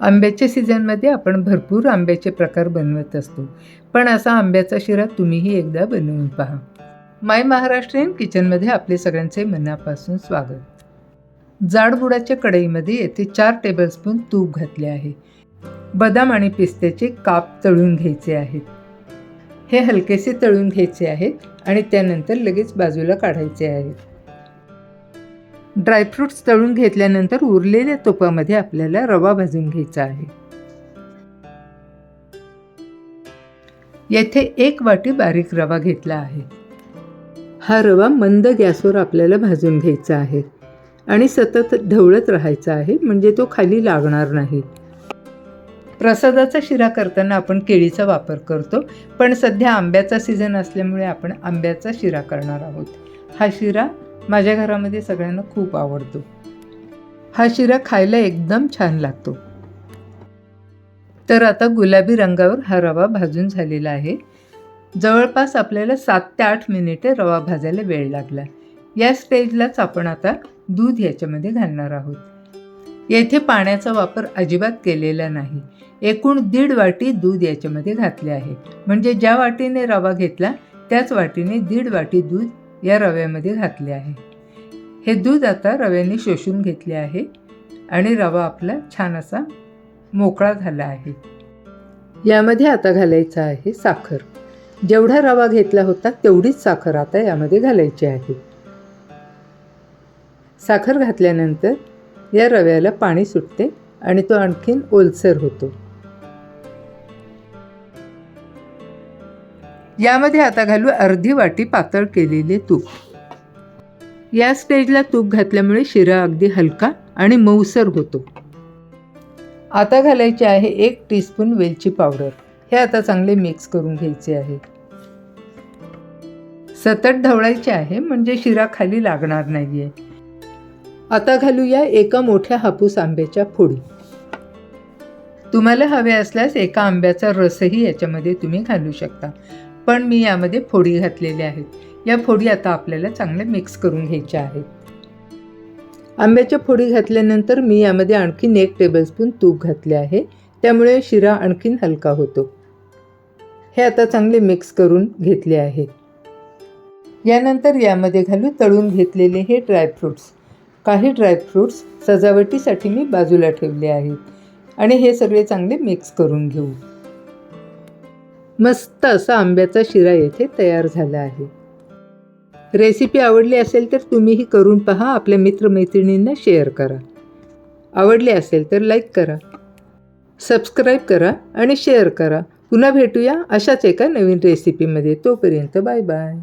आंब्याच्या सीझनमध्ये आपण भरपूर आंब्याचे प्रकार बनवत असतो. पण असा आंब्याचा शिरा तुम्हीही एकदा बनवून पहा. माय महाराष्ट्रीयन किचनमध्ये आपले सगळ्यांचे मनापासून स्वागत. जाडबुडाच्या कढईमध्ये येथे चार टेबलस्पून तूप घातले आहे. बदाम आणि पिस्त्याचे काप तळून घ्यायचे आहेत. हे हलकेसे तळून घ्यायचे आहेत आणि त्यानंतर लगेच बाजूला काढायचे आहेत. ड्रायफ्रूट्स तळून घेतल्यानंतर उरलेल्या तुपामध्ये आपल्याला रवा भाजून घ्यायचा आहे. येथे एक वाटी बारीक रवा घेतला आहे. हा रवा मंद गॅसवर आपल्याला भाजून घ्यायचा आहे आणि सतत ढवळत राहायचा आहे म्हणजे तो खाली लागणार नाही. प्रसादाचा शिरा करताना आपण केळीचा वापर करतो पण सध्या आंब्याचा सीझन असल्यामुळे आपण आंब्याचा शिरा करणार आहोत. हा शिरा माझ्या घरामध्ये सगळ्यांना खूप आवडतो. हा शिरा खायला एकदम छान लागतो. तर आता गुलाबी रंगावर हा रवा भाजून झालेला आहे. जवळपास आपल्याला सात ते आठ मिनिटे रवा भाजायला वेळ लागला. या स्टेजलाच आपण आता दूध याच्यामध्ये घालणार आहोत. येथे पाण्याचा वापर अजिबात केलेला नाही. एकूण दीड वाटी दूध याच्यामध्ये घातले आहे. म्हणजे ज्या वाटीने रवा घेतला त्याच वाटीने दीड वाटी दूध या रव्यामध्ये घातले आहे. हे दूध आता रव्याने शोषून घेतले आहे आणि रवा आपला छान असा मोकळा झाला आहे. यामध्ये आता घालायचं आहे साखर. जेवढा रवा घेतला होता तेवढीच साखर आता यामध्ये घालायची आहे. साखर घातल्यानंतर या रव्याला पाणी सुटते आणि तो आणखीन ओलसर होतो. यामध्ये आता घालू अर्धी वाटी पातळ केलेले तूप. या स्टेजला तूप घातल्यामुळे शिरा अगदी हलका आणि मऊसर होतो. आता घालायचे आहे एक टीस्पून वेलची पावडर. हे आता चांगले मिक्स करून घ्यायचे आहे. सतत ढवळायचे आहे म्हणजे शिरा खाली लागणार नाहीये. आता घालूया एका मोठ्या हापूस आंब्याच्या फोडी. तुम्हाला हवे असल्यास एका आंब्याचा रसही याच्यामध्ये तुम्ही घालू शकता. पण मी यामध्ये फोडी घातलेल्या आहेत या फोडी आता आपल्याला चांगले मिक्स करून घ्यायच्या आहेत. आंब्याच्या फोडी घातल्यानंतर मी यामध्ये आणखीन एक टेबलस्पून तूप घातले आहे. त्यामुळे शिरा आणखीन हलका होतो. हे आता चांगले मिक्स करून घेतले आहे. यानंतर यामध्ये घालू तळून घेतलेले हे ड्रायफ्रूट्स काही ड्रायफ्रूट्स सजावटीसाठी मी बाजूला ठेवले आहेत. आणि हे सगळे चांगले मिक्स करून घेऊ. मस्त असा आंब्याचा शिरा येथे तयार झाला आहे. रेसिपी आवडली असेल तर तुम्हीही करून पहा आपल्या मित्रमैत्रिणींना शेअर करा. आवडली असेल तर लाईक करा सबस्क्राईब करा आणि शेअर करा. पुन्हा भेटूया अशाच एका नवीन रेसिपीमध्ये. तोपर्यंत बाय बाय.